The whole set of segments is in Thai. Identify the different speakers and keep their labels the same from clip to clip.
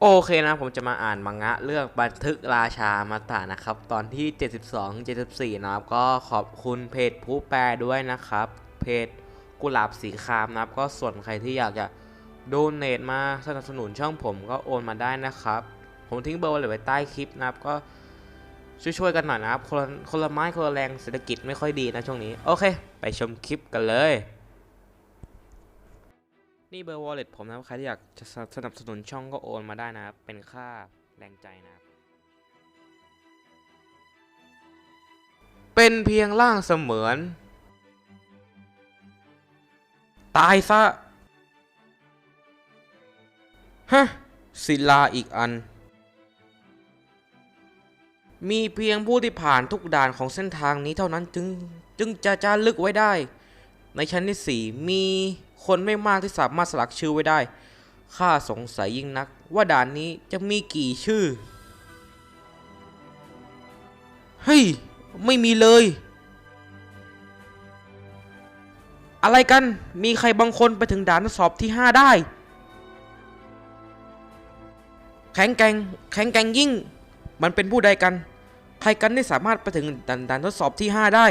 Speaker 1: โอเคนะผมจะมาอ่านมังงะเรื่องบันทึกราชามาตานะครับ ตอนที่ 72 74 นะครับ ก็ขอบคุณเพจผู้แปลด้วยนะครับ เพจกุหลาบสีครามนะครับ ก็ส่วนใครที่อยากจะโดเนทมาสนับสนุนช่องผมก็โอนมาได้นะครับ ผมทิ้งเบอร์ไว้ใต้คลิปนะครับก็ช่วยๆกันหน่อยนะครับ คนคนละไม้คนละแรงเศรษฐกิจไม่ค่อยดีนะช่วงนี้ โอเค ไปชมคลิปกันเลย นี่เบอร์ wallet ผมนะครับ ใครที่อยากจะสนับสนุนช่องก็โอนมาได้นะครับ เป็นค่าแรงใจนะครับ เป็นเพียงร่างเสมือน ตายซะ ฮะ ศิลาอีกอัน มีเพียงผู้ที่ผ่านทุกด่านของเส้นทางนี้เท่านั้นจึง จึงจะจารึกไว้ได้ ในชั้นที่สี่มี คนไม่มากที่สามารถสลักชื่อไว้ได้ ข้าสงสัยยิ่งนัก ว่าด่านนี้จะมีกี่ชื่อ เฮ้ย ไม่มีเลย อะไรกัน มีใครบางคนไปถึงด่านทดสอบที่ 5 ได้ แข็งแกร่งแข็งแกร่งยิ่ง มันเป็นผู้ใดกัน ใครกันที่สามารถไปถึงด่านด่านทดสอบที่ 5 ได้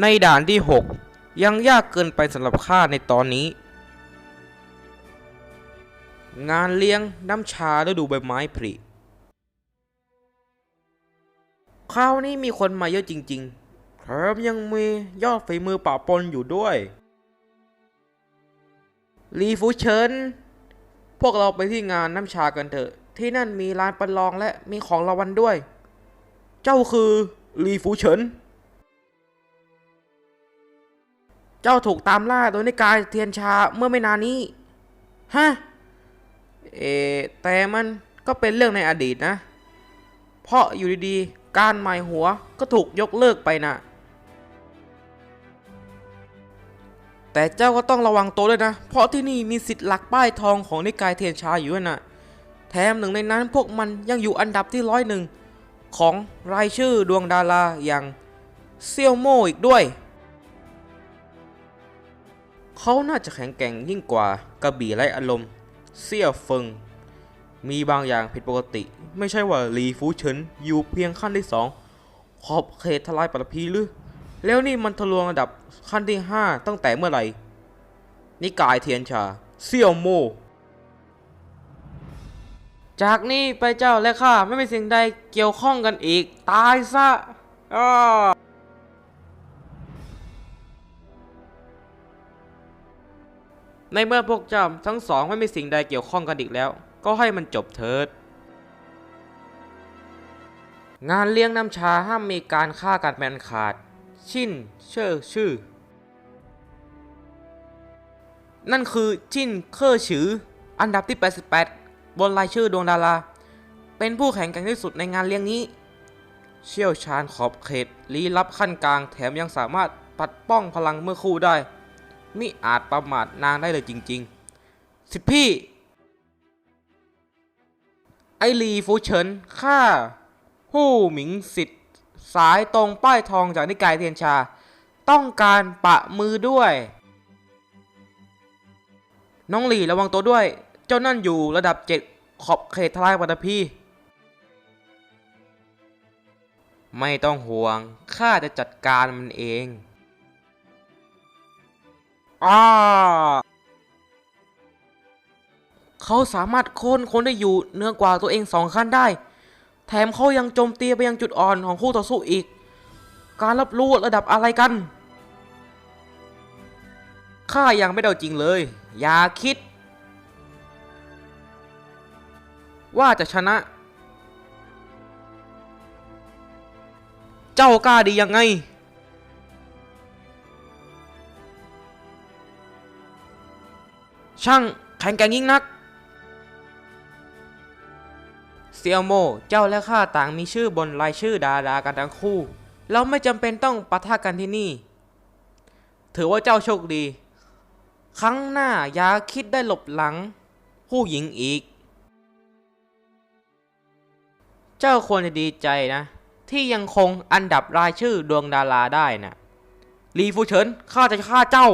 Speaker 1: ในด่านที่ 6 ยังยากเกินไปสำหรับข้าในตอนนี้ งานเลี้ยงน้ำชาฤดูใบไม้ผลิคราวนี้มีคนมาเยอะจริงๆแถมยังมียอดฝีมือป่าปนอยู่ด้วยลีฟูเฉินพวกเราไปที่งานน้ำชากันเถอะ ที่นั่นมีลานประลองและมีของรางวัลด้วย เจ้าคือลีฟูเฉิน เจ้าถูกตามล่าโดยนิกายเทียนชาเมื่อไม่นานนี้ ฮะ เอ แต่มันก็เป็นเรื่องในอดีตนะ เพราะอยู่ดีๆ การหมายหัวก็ถูกยกเลิกไปนะ แต่เจ้าก็ต้องระวังตัวด้วยนะ เพราะที่นี่มีสิทธิ์หลักป้ายทองของนิกายเทียนชาอยู่นะแถมหนึ่งในนั้นพวกมันยังอยู่อันดับที่ร้อยหนึ่งของรายชื่อดวงดาราอย่างเซียวโม่อีกด้วย เขาน่าจะแข็งแกร่งยิ่งกว่ากระบี่ไร้อารมณ์ เสี่ยวเฟิง มีบางอย่างผิดปกติ ไม่ใช่ว่าหลีฟูเฉินอยู่เพียงขั้นที่สองขอบเขตทลายปฐพีหรือ แล้วนี่มันทะลวงระดับขั้นที่ห้าตั้งแต่เมื่อไหร่ นิกายเทียนชา เสี่ยวโม จากนี้ไปเจ้าและข้าไม่มีสิ่งใดเกี่ยวข้องกันอีก ตายซะอ้อ ในเมื่อพวกเจ้าทั้งสองไม่มีสิ่งใดเกี่ยวข้องกันอีกแล้ว ก็ให้มันจบเถิด งานเลี้ยงน้ำชาห้ามมีการฆ่ากันแมนขาด ชินเชอร์ชื่อ นั่นคือชินเคอร์ฉือ อันดับที่ 88 บนรายชื่อดวงดารา เป็นผู้แข่งแกร่งที่สุดในงานเลี้ยงนี้ เชี่ยวชาญขอบเขตลี้ลับขั้นกลางแถมยังสามารถปัดป้องพลังเมื่อคู่ได้ มิอาจประมาทนางได้เลยจริง ๆ สิทธิพี่ ไอลีฟูเฉินข้าผู้หมิงสิทธิ์สายตรงป้ายทองจากนิกายเทียนชา ต้องการปะมือด้วย น้องหลีระวังตัวด้วย เจ้านั่นอยู่ระดับเจ็ดขอบเขตทลายปัตตภีไม่ต้องห่วง ข้าจะจัดการมันเอง อาเขาสามารถโค่นคนได้อยู่เนือกว่าตัวเองสองขั้นได้ แถมเขายังโจมตีไปยังจุดอ่อนของคู่ต่อสู้อีก การรับรู้ระดับอะไรกันข้ายังไม่เดาจริงเลย อย่าคิด ว่าจะชนะ เจ้ากล้าดียังไง ช่างแข็งแกร่งยิ่งนัก เซียวโม เจ้าและข้าต่างมีชื่อบนรายชื่อดารากันทั้งคู่ เราไม่จำเป็นต้องปะทะกันที่นี่ ถือว่าเจ้าโชคดี ครั้งหน้าอย่าคิดได้หลบหลัง ผู้หญิงอีก เจ้าควรจะดีใจนะ ที่ยังคงอันดับรายชื่อดวงดาราได้นะลีฟูเฉินข้าจะฆ่าเจ้า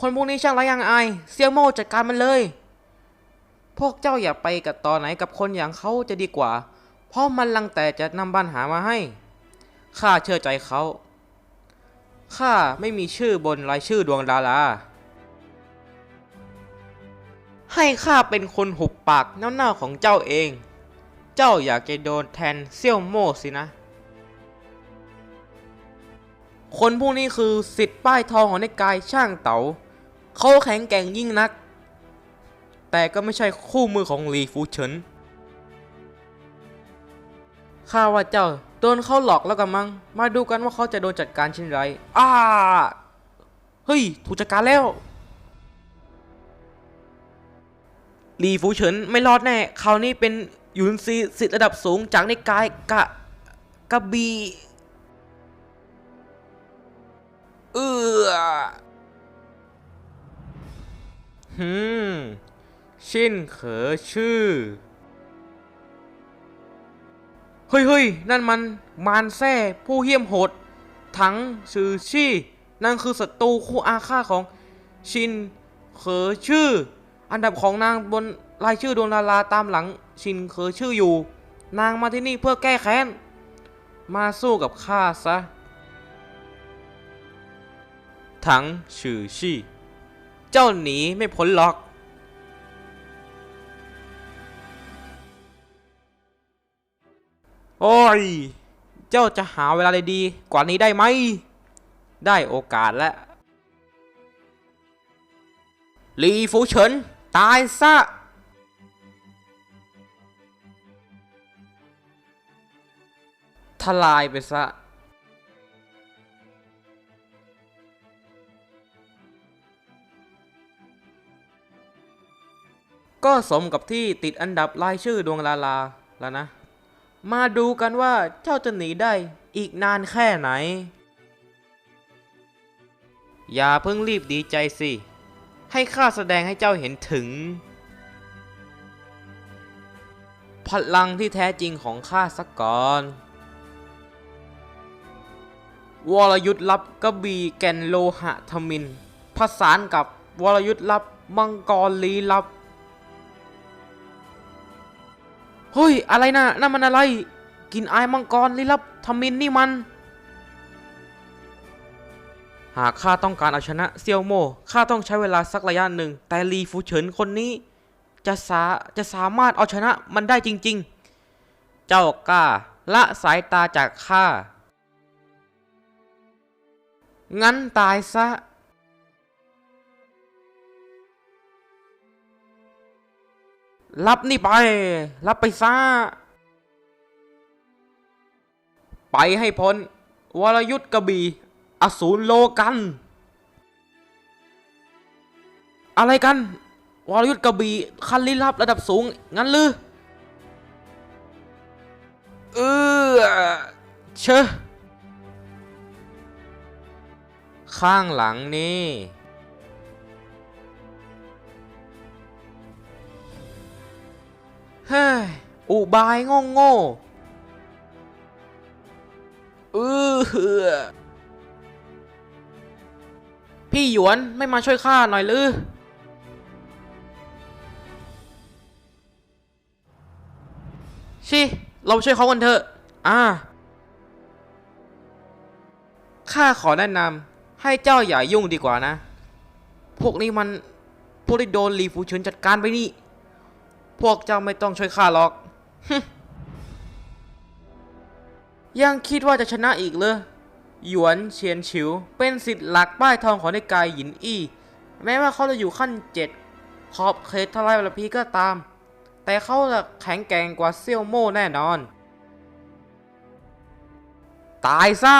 Speaker 1: คนพวกนี้ช่างไรยังอาย เซียวโมจัดการมันเลย พวกเจ้าอย่าไปกับตอไหนกับคนอย่างเขาจะดีกว่า เพราะมันลังแต่จะนำปัญหามาให้ ข้าเชื่อใจเขา ข้าไม่มีชื่อบนรายชื่อดวงดารา ให้ข้าเป็นคนหุบปากเน่าๆของเจ้าเอง เจ้าอยากจะโดนแทนเซี่ยวโม่สินะคนพวกนี้คือสิทธิ์ป้ายทองของในกายช่างเต๋า เขาแข็งแกร่งยิ่งนัก แต่ก็ไม่ใช่คู่มือของหลีฟูเฉินข้าว่าเจ้าโดนเขาหลอกแล้วกันมั้ง มาดูกันว่าเขาจะโดนจัดการเช่นไร อ้า เฮ้ย ถูกจัดการแล้ว ลีฟูเฉินไม่รอดแน่ คราวนี้เป็นยุนซีสิทธิ์ระดับสูงจากในกายกะกะบี เอือ หืมชินเขอชื่อ เฮ้ยเฮ้ยนั่นมันมารแซ่ผู้เหี้ยมโหด ถังซือชี่ นั่นคือศัตรูคู่อาฆาตของชินเขอชื่อ อันดับของนางบนรายชื่อดวงดาราตามหลังชินเขอชื่ออยู่ นางมาที่นี่เพื่อแก้แค้น มาสู้กับข้าซะถังชื่อชี่ จ้าหนีไม่พ้นหรอก โอ้ย เจ้าจะหาเวลาดีกว่านี้ได้ไหม ได้โอกาสแล้วลีฟูเฉิน ตายซะ ทลายไปซะ ก็สมกับที่ติดอันดับรายชื่อดวงลาลาแล้วนะ มาดูกันว่าเจ้าจะหนีได้อีกนานแค่ไหน อย่าเพิ่งรีบดีใจสิ ให้ข้าแสดงให้เจ้าเห็นถึง พลังที่แท้จริงของข้าสักก่อน วรยุทธ์ลับกระบี่แก่นโลหะทมินผสานกับวรยุทธ์ลับมังกรลีลับ เฮ้ย อะไรนะนั่นมันอะไร กินไอมังกรลี้ลับทมินนี่มัน หากข้าต้องการเอาชนะเซียวโมข้าต้องใช้เวลาสักระยะหนึ่ง แต่ลีฟูเฉินคนนี้ จะสาจะสามารถเอาชนะมันได้จริง ๆ เจ้ากล้าละสายตาจากข้า งั้นตายซะ รับนี่ไป รับไปซะไปให้พ้น วรยุทธ์กระบี่อสูรโลกัน อะไรกัน วรยุทธ์กระบี่คันลี้ลับระดับสูง งั้นหรือเออเชอข้างหลังนี่ เฮ้ยอุบายโง่โง่ๆเออพี่หยวนไม่มาช่วยข้าหน่อยหรือชิเราช่วยเขากันเถอะ อ่า ข้าขอแนะนำให้เจ้าอย่ายุ่งดีกว่านะ พวกนี้มัน พวกที่โดนลีฟูเฉินจัดการไปนี่ พวกเจ้าไม่ต้องช่วยข้าหรอก ยังคิดว่าจะชนะอีกเลยหยวนเฉียนฉิว เป็นสิทธิ์หลักป้ายทองของในกายหยินอี้ แม้ว่าเขาจะอยู่ขั้นเจ็ดขอบเขตทลายบารพีก็ตาม แต่เขาจะแข็งแกร่งกว่าเซี่ยวโม่แน่นอน ตายซะ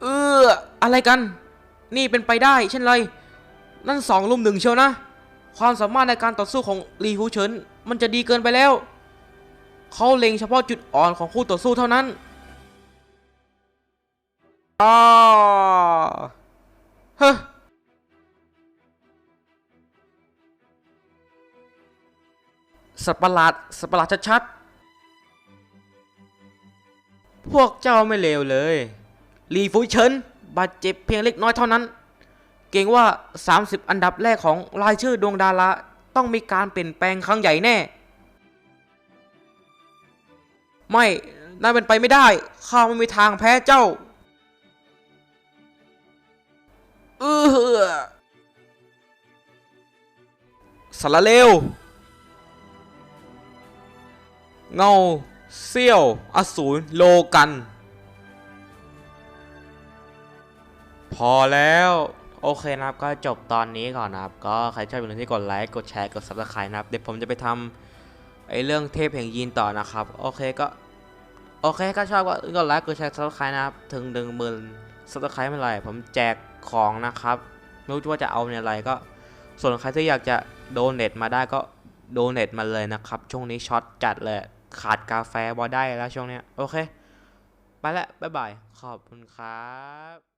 Speaker 1: เอออะไรกัน นี่เป็นไปได้เช่นไร นั่นสองลุมหนึ่งเชียวนะ ความสามารถในการต่อสู้ของลีฮูเฉินมันจะดีเกินไปแล้ว เขาเล็งเฉพาะจุดอ่อนของคู่ต่อสู้เท่านั้นอาฮ้อสัตว์ประหลาดสัตว์ประหลาดชัดๆ พวกเจ้าไม่เลวเลย ลีฟูเฉินบาดเจ็บเพียงเล็กน้อยเท่านั้น เกรงว่า 30 อันดับแรกของรายชื่อดวงดาราต้องมีการเปลี่ยนแปลงครั้งใหญ่แน่ ไม่น่าเป็นไปไม่ได้ ข้าไม่มีทางแพ้เจ้า เออสารเลว เงาเซี่ยว อสูรโลกัน พอแล้ว โอเคนะครับก็จบตอนนี้ก่อนนะครับ ก็ใครชอบอย่าลืมที่กดไลค์กดแชร์กด subscribe นะครับ เดี๋ยวผมจะไปทำไอ้เรื่องเทพแห่งยีนต่อนะครับ โอเคก็ โอเคก็ชอบก็กดไลค์กดแชร์ subscribe นะครับ ถึงหนึ่งหมื่น subscribe เมื่อไหร่ผมแจกของนะครับ ไม่รู้ว่าจะเอาในอะไรก็ ส่วนใครที่อยากจะโดเน a มาได้ก็โดเน a มาเลยนะครับ ช่วงนี้ช็อตจัดเลยขาดกาแฟบอได้แล้วช่วงเนี้ยโอเค ไปแล้วบ๊ายบาย ขอบคุณครับ